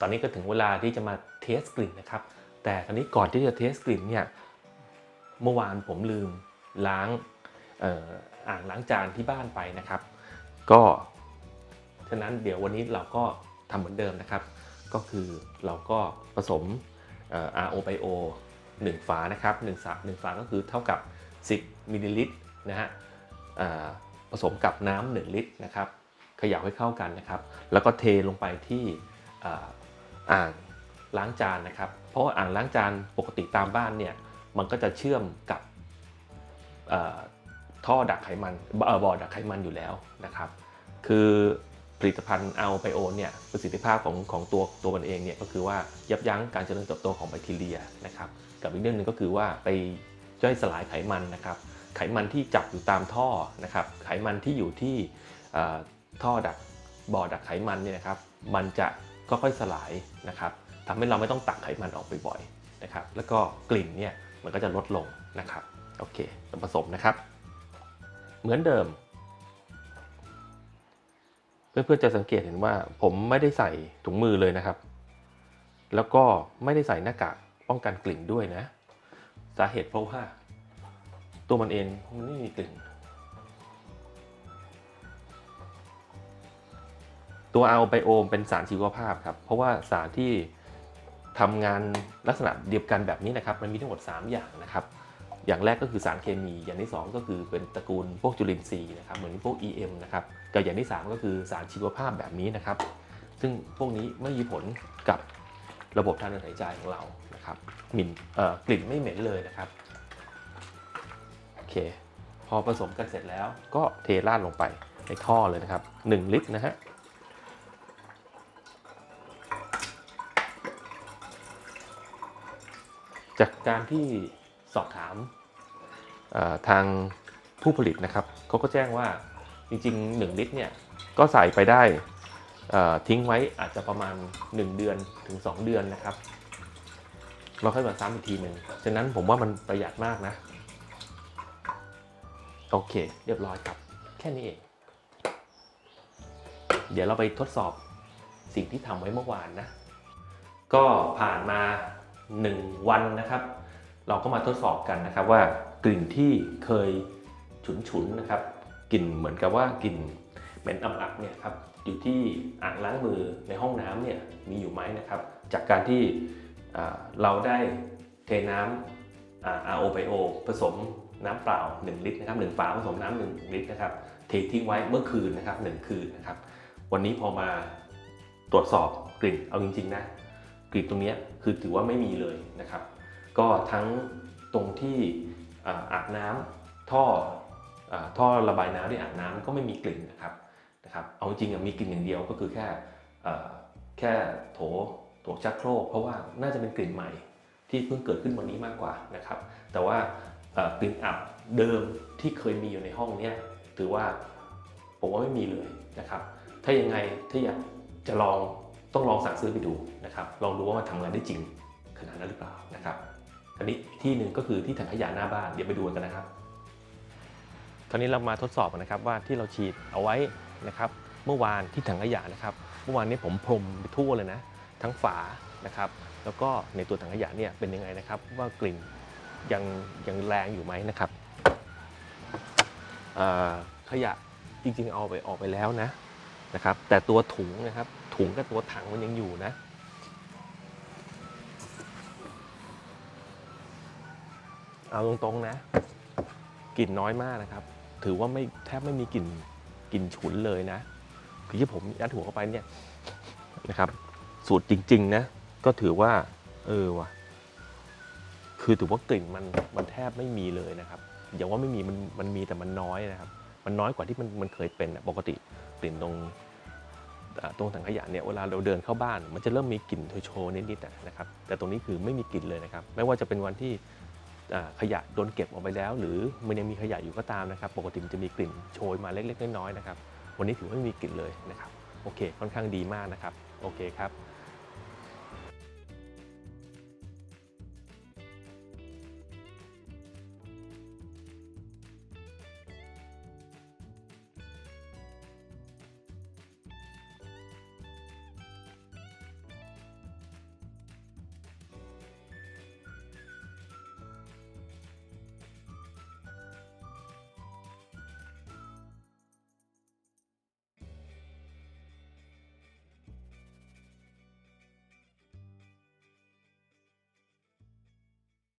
ตอนนี้ก็ถึงเวลาที่จะมาเทสกลิ่นนะครับ แต่ตอนนี้ก่อนที่จะเทสกลิ่นเนี่ยเมื่อวานผมลืมล้างอ่ออ่างล้างจานที่บ้านไปนะครับ ก็ฉะนั้นเดี๋ยววันนี้เราก็ทำเหมือนเดิมนะครับ ก็คือเราก็ผสมเอ่อ RO by O 1ฝานะครับ1ฝา1ฝาก็คือเท่ากับ 10มิลลิลิตรนะฮะผสมกับน้ำ1ลิตรนะครับเขย่าให้เข้ากันนะครับ แล้วก็เทลงไปที่ อ่างล้างจานนะครับ เพราะว่าอ่างล้างจานปกติตามบ้านเนี่ยมันก็จะเชื่อมกับท่อดักไขมันบ่อดักไขมันอยู่แล้วนะครับ คือผลิตภัณฑ์เอัลไบโอเนี่ยประสิทธิภาพของของตัวตัวมันเองเนี่ยก็คือว่ายับยั้งการเจริญเติบโตของแบคทีเรียนะครับกับอีกเรื่องหนึ่งก็คือว่าไปย่อยสลายไขมันนะครับไขมันที่จับอยู่ตามท่อนะครับไขมันที่อยู่ที่ท่อดักบ่อดักไขมันเนี่ยนะครับมันจะ ก็ค่อยสลายนะครับทำให้เราไม่ต้องตักไขมันออกบ่อยๆนะครับ แล้วก็กลิ่นเนี่ยมันก็จะลดลงนะครับ โอเคส่วนผสมนะครับ เหมือนเดิม เพื่อนๆจะสังเกตเห็นว่าผมไม่ได้ใส่ถุงมือเลยนะครับ แล้วก็ไม่ได้ใส่หน้ากากป้องกันกลิ่นด้วยนะ สาเหตุเพราะว่า ตัวมันเองมันไม่มีกลิ่น ตัวอัลไบโอมเป็นสารชีวภาพครับ เพราะว่าสารที่ทำงานลักษณะเดียวกันแบบนี้นะครับมันมีทั้งหมด 3 อย่างนะครับ อย่างแรกก็คือสารเคมี อย่างที่ 2 ก็คือเป็นตระกูลพวกจุลินทรีย์นะครับเหมือนพวก EM นะครับกับอย่างที่ 3 ก็คือสารชีวภาพแบบนี้นะครับ ซึ่งพวกนี้ไม่มีผลกับระบบทางเดินหายใจของเรานะครับกลิ่นเอ่อกลิ่นไม่เหม็นเลยนะครับโอเค พอผสมกันเสร็จแล้วก็เทราดลงไปในท่อเลยนะครับ 1 ลิตรนะฮะ จากการที่สอบถามเอ่อทางผู้ผลิตนะครับเขาก็แจ้งว่าจริงๆ 1 ลิตรเนี่ยก็ใส่ไปได้เอ่อทิ้งไว้อาจจะประมาณ 1 เดือนถึง 2 เดือนนะครับ เราค่อยมาซ้ำอีกทีหนึ่งฉะนั้นผมว่ามันประหยัดมากนะ โอเค เรียบร้อยครับ แค่นี้เอง เดี๋ยวเราไปทดสอบสิ่งที่ทำไว้เมื่อวานนะ ก็ผ่านมา 1 วันนะครับ เราก็มาทดสอบกันนะครับว่ากลิ่นที่เคยฉุนๆนะครับกลิ่นเหมือนกับว่ากลิ่นเหม็นอับๆเนี่ยครับอยู่ที่อ่างล้างมือในห้องน้ำเนี่ยมีอยู่ไหมนะครับ จากการที่เราได้เทน้ำอ่า RO by O ผสมน้ำเปล่า 1 ลิตรนะครับ1ฝาผสมน้ำ1ลิตรนะครับเททิ้งไว้เมื่อคืนนะครับ1คืนนะครับ วันนี้พอมาตรวจสอบกลิ่นเอาจริงๆนะ กลิ่นตรงนี้คือถือว่าไม่มีเลยนะครับ ก็ทั้งตรงที่อาบน้ำท่อท่อระบายน้ำที่อาบน้ำก็ไม่มีกลิ่นนะครับนะครับ เอาจริงมีกลิ่นอย่างเดียวก็คือแค่แค่โถโถชักโครกเพราะว่าน่าจะเป็นกลิ่นใหม่ที่เพิ่งเกิดขึ้นวันนี้มากกว่านะครับ แต่ว่ากลิ่นอับเดิมที่เคยมีอยู่ในห้องเนี้ยถือว่าผมว่าไม่มีเลยนะครับ ถ้ายังไงถ้าอยากจะลอง ต้องลองสั่งซื้อไปดูนะครับลองดูว่ามันทำงานได้จริงขนาดนั้นหรือเปล่านะครับอันนี้ที่หนึ่งก็คือที่ถังขยะหน้าบ้านเดี๋ยวไปดูกันนะครับคราวนี้เรามาทดสอบนะครับว่าที่เราฉีดเอาไว้นะครับ เมื่อวานที่ถังขยะนะครับ เมื่อวานนี้ผมพรมไปทั่วเลยนะ ทั้งฝานะครับ แล้วก็ในตัวถังขยะเนี่ยเป็นยังไงนะครับ ว่ากลิ่นยังยังแรงอยู่ไหมนะครับขยะจริงๆเอาไปออกไปแล้วนะนะครับ แต่ตัวถุงนะครับ ถุงกับตัวถังมันยังอยู่นะ เอาตรงๆนะกลิ่นน้อยมากนะครับ ถือว่าไม่แทบไม่มีกลิ่นกลิ่นฉุนเลยนะคือที่ผมยัดหัวเข้าไปเนี่ยนะครับ สูตรจริง ๆ นะ ก็ถือว่า เออว่ะคือถือว่ากลิ่นมันมันแทบไม่มีเลยนะครับอย่าว่าไม่มีมันมันมีแต่มันน้อยนะครับ มันน้อยกว่าที่มันมันเคยเป็นอะปกติกลิ่นตรง ตรงถังขยะเนี่ยเวลาเราเดินเข้าบ้าน มันจะเริ่มมีกลิ่นโชยๆนิดๆนะครับแต่ตรงนี้คือไม่มีกลิ่นเลยนะครับ ไม่ว่าจะเป็นวันที่ขยะโดนเก็บออกไปแล้ว หรือมันยังมีขยะอยู่ก็ตามนะครับ ปกติมันจะมีกลิ่นโชยมาเล็กๆน้อยๆนะครับ วันนี้ถือว่าไม่มีกลิ่นเลยนะครับ โอเค ค่อนข้างดีมากนะครับ โอเคครับ